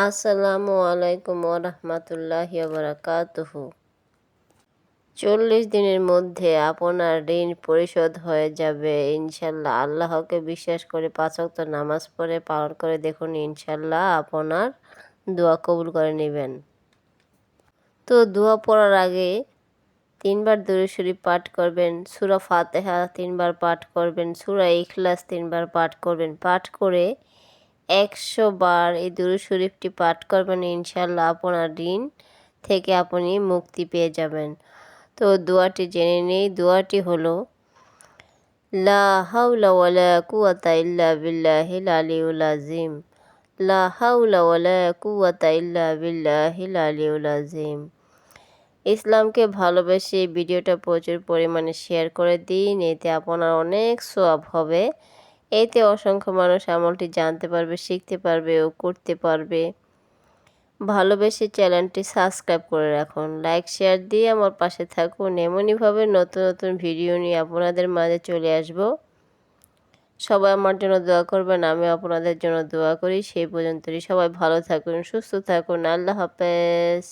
আসসালামু আলাইকুম ওরহমতুল্লাহি বারাকাতুহু। চল্লিশ দিনের মধ্যে আপনার ঋণ পরিশোধ হয়ে যাবে ইনশাল্লাহ আল্লাহকে বিশ্বাস করে পাঁচক্ত নামাজ পড়ে পালন করে দেখুন ইনশাল্লাহ আপনার দোয়া কবুল করে নেবেন। তো দোয়া পড়ার আগে তিনবার দরুদ শরীফ পাঠ করবেন, সুরা ফাতেহা তিনবার পাঠ করবেন, সুরা ইখলাস তিনবার পাঠ করবেন। পাঠ করে একশো বার এই দুরু শরীফটি পাঠ করবেন ইনশাল্লাহ আপনার ঋণ থেকে আপনি মুক্তি পেয়ে যাবেন। তো দোয়াটি জেনে নেই, দোয়াটি হলো, লা হাউলা ওয়ালা কুয়াতা ইল্লা বিল্লাহিল আলিউল আজিম লা হাউলা ওয়ালা কুয়াতা ইল্লা আলিউল আজিম ইসলামকে ভালোবেসে ভিডিওটা প্রচুর পরিমাণে শেয়ার করে দিন, এতে আপনার অনেক সোয়াব হবে। এতে অসংখ্য মানুষ আমলটি জানতে পারবে, শিখতে পারবে ও করতে পারবে। ভালোবেসে চ্যানেলটি সাবস্ক্রাইব করে রাখুন, লাইক, শেয়ার দিয়ে আমার পাশে থাকুন। এমনইভাবে নতুন নতুন ভিডিও নিয়ে আপনাদের মাঝে চলে আসব। সবাই আমার জন্য দোয়া করবেন আমি আপনাদের জন্য দোয়া করি। সেই পর্যন্তই সবাই ভালো থাকুন, সুস্থ থাকুন। আল্লাহ হাফেজ।